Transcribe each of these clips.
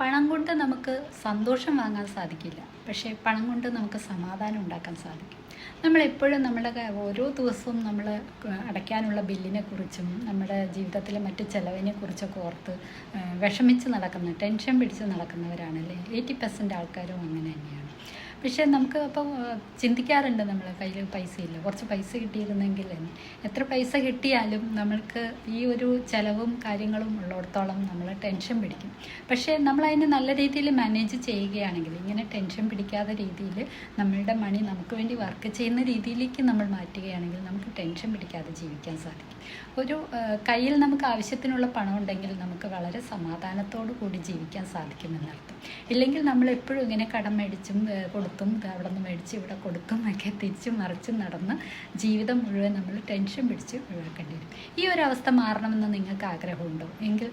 പണം കൊണ്ട് നമുക്ക് സന്തോഷം വാങ്ങാൻ സാധിക്കില്ല. പക്ഷേ പണം കൊണ്ട് നമുക്ക് സമാധാനം ഉണ്ടാക്കാൻ സാധിക്കും. നമ്മൾ എപ്പോഴും നമ്മുടെ ഓരോ ദിവസവും നമ്മൾ അടയ്ക്കാനുള്ള ബില്ലിനെ കുറിച്ചും നമ്മുടെ ജീവിതത്തിലെ മറ്റ് ചെലവിനെ കുറിച്ചൊക്കെ ഓർത്ത് വിഷമിച്ച് നടക്കുന്ന ടെൻഷൻ പിടിച്ച് നടക്കുന്നവരാണല്ലേ എയ്റ്റി പെർസെന്റ് ആൾക്കാരും അങ്ങനെ തന്നെയാണ്. പക്ഷേ നമുക്ക് അപ്പോൾ ചിന്തിക്കാറുണ്ട് നമ്മൾ കയ്യിൽ പൈസ ഇല്ല കുറച്ച് പൈസ കിട്ടിയിരുന്നെങ്കിൽ. എത്ര പൈസ കിട്ടിയാലും നമ്മൾക്ക് ഈ ഒരു ചിലവും കാര്യങ്ങളും ഉള്ളിടത്തോളം നമ്മൾ ടെൻഷൻ പിടിക്കും. പക്ഷേ നമ്മൾ അതിനെ നല്ല രീതിയിൽ മാനേജ് ചെയ്യുകയാണെങ്കിൽ ഇങ്ങനെ ടെൻഷൻ പിടിക്കാത്ത രീതിയിൽ നമ്മളുടെ മണി നമുക്ക് വേണ്ടി വർക്ക് ചെയ്യുന്ന രീതിയിലേക്ക് നമ്മൾ മാറ്റുകയാണെങ്കിൽ നമുക്ക് ടെൻഷൻ പിടിക്കാതെ ജീവിക്കാൻ സാധിക്കും. ഒരു കയ്യിൽ നമുക്ക് ആവശ്യത്തിനുള്ള പണം ഉണ്ടെങ്കിൽ നമുക്ക് വളരെ സമാധാനത്തോടു കൂടി ജീവിക്കാൻ സാധിക്കുമെന്നർത്ഥം ഇല്ലെങ്കിൽ നമ്മൾ എപ്പോഴും ഇങ്ങനെ കടം മേടിച്ചും കൊടുത്തും ഇത് അവിടെ നിന്ന് മേടിച്ച് ഇവിടെ കൊടുക്കും ഒക്കെ തിരിച്ചും മറിച്ചും നടന്ന് ജീവിതം മുഴുവൻ നമ്മൾ ടെൻഷൻ പിടിച്ച് ഒഴിവാക്കേണ്ടി വരും. ഈ ഒരു അവസ്ഥ മാറണമെന്ന് നിങ്ങൾക്ക് ആഗ്രഹമുണ്ടോ? എങ്കിൽ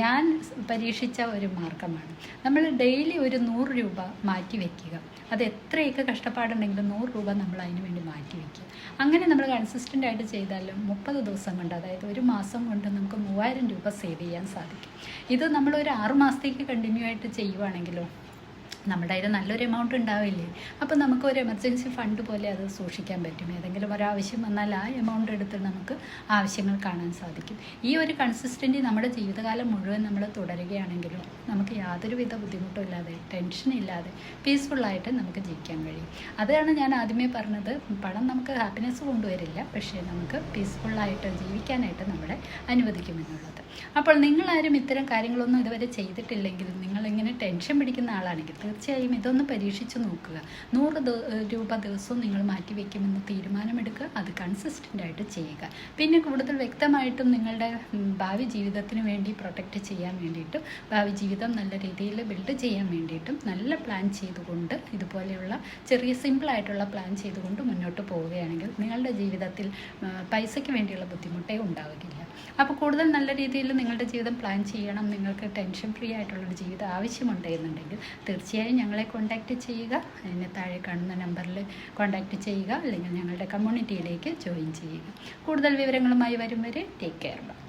ഞാൻ പരീക്ഷിച്ച ഒരു മാർഗമാണ്. നമ്മൾ ഡെയിലി ഒരു നൂറ് രൂപ മാറ്റി വയ്ക്കുക അത് എത്രയൊക്കെ കഷ്ടപ്പാടുണ്ടെങ്കിലും നൂറ് രൂപ നമ്മൾ അതിന് വേണ്ടി മാറ്റി വയ്ക്കുക അങ്ങനെ നമ്മൾ കൺസിസ്റ്റന്റ് ആയിട്ട് ചെയ്താലും മുപ്പത് ദിവസം കൊണ്ട് അതായത് ഒരു മാസം കൊണ്ട് നമുക്ക് മൂവായിരം രൂപ സേവ് ചെയ്യാൻ സാധിക്കും. ഇത് നമ്മൾ ഒരു ആറ് മാസത്തേക്ക് കണ്ടിന്യൂ ആയിട്ട് ചെയ്യുവാണെങ്കിലോ? നമ്മുടെ കയ്യിൽ നല്ലൊരു എമൗണ്ട് ഉണ്ടാവില്ലേ? അപ്പോൾ നമുക്ക് ഒരു എമർജൻസി ഫണ്ട് പോലെ അത് സൂക്ഷിക്കാൻ പറ്റും. ഏതെങ്കിലും ഒരാവശ്യം വന്നാൽ ആ എമൗണ്ട് എടുത്ത് നമുക്ക് ആവശ്യങ്ങൾ കാണാൻ സാധിക്കും. ഈ ഒരു കൺസിസ്റ്റന്റി നമ്മുടെ ജീവിതകാലം മുഴുവൻ നമ്മൾ തുടരുകയാണെങ്കിലും നമുക്ക് യാതൊരുവിധ ബുദ്ധിമുട്ടും ഇല്ലാതെ ടെൻഷൻ ഇല്ലാതെ പീസ്ഫുള്ളായിട്ട് നമുക്ക് ജീവിക്കാൻ കഴിയും. അതാണ് ഞാൻ ആദ്യമേ പറഞ്ഞത്. പണം നമുക്ക് ഹാപ്പിനെസ് കൊണ്ടുവരില്ല. പക്ഷേ നമുക്ക് പീസ്ഫുള്ളായിട്ട് ജീവിക്കാനായിട്ട് നമ്മളെ അനുവദിക്കുമെന്നുള്ളത്. അപ്പോൾ നിങ്ങളാരും ഇത്തരം കാര്യങ്ങളൊന്നും ഇതുവരെ ചെയ്തിട്ടില്ലെങ്കിൽ നിങ്ങളിങ്ങനെ ടെൻഷൻ പിടിക്കുന്ന ആളാണെങ്കിൽ തീർച്ചയായും ഇതൊന്ന് പരീക്ഷിച്ച് നോക്കുക. നൂറ് രൂപ ദിവസവും നിങ്ങൾ മാറ്റി വയ്ക്കുമെന്ന് തീരുമാനമെടുക്കുക. അത് കൺസിസ്റ്റന്റ് ആയിട്ട് ചെയ്യുക. പിന്നെ കൂടുതൽ വ്യക്തമായിട്ടും നിങ്ങളുടെ ഭാവി ജീവിതത്തിന് വേണ്ടി പ്രൊട്ടക്റ്റ് ചെയ്യാൻ വേണ്ടിയിട്ടും ഭാവി ജീവിതം നല്ല രീതിയിൽ ബിൽഡ് ചെയ്യാൻ വേണ്ടിയിട്ടും നല്ല പ്ലാൻ ചെയ്തുകൊണ്ട് ഇതുപോലെയുള്ള ചെറിയ സിമ്പിളായിട്ടുള്ള പ്ലാൻ ചെയ്തുകൊണ്ട് മുന്നോട്ട് പോവുകയാണെങ്കിൽ നിങ്ങളുടെ ജീവിതത്തിൽ പൈസയ്ക്ക് വേണ്ടിയുള്ള ബുദ്ധിമുട്ടേ ഉണ്ടാവുകയില്ല. അപ്പോൾ കൂടുതൽ നല്ല രീതിയിൽ നിങ്ങളുടെ ജീവിതം പ്ലാൻ ചെയ്യണം. നിങ്ങൾക്ക് ടെൻഷൻ ഫ്രീ ആയിട്ടുള്ളൊരു ജീവിതം ആവശ്യമുണ്ട് എന്നുണ്ടെങ്കിൽ തീർച്ചയായും ഞങ്ങളെ കോൺടാക്റ്റ് ചെയ്യുക. അതിന് താഴെ കാണുന്ന നമ്പറിൽ കോൺടാക്റ്റ് ചെയ്യുക. അല്ലെങ്കിൽ ഞങ്ങളുടെ കമ്മ്യൂണിറ്റിയിലേക്ക് ജോയിൻ ചെയ്യുക. കൂടുതൽ വിവരങ്ങളുമായി വരും വരെ ടേക്ക് കെയർ ബൈ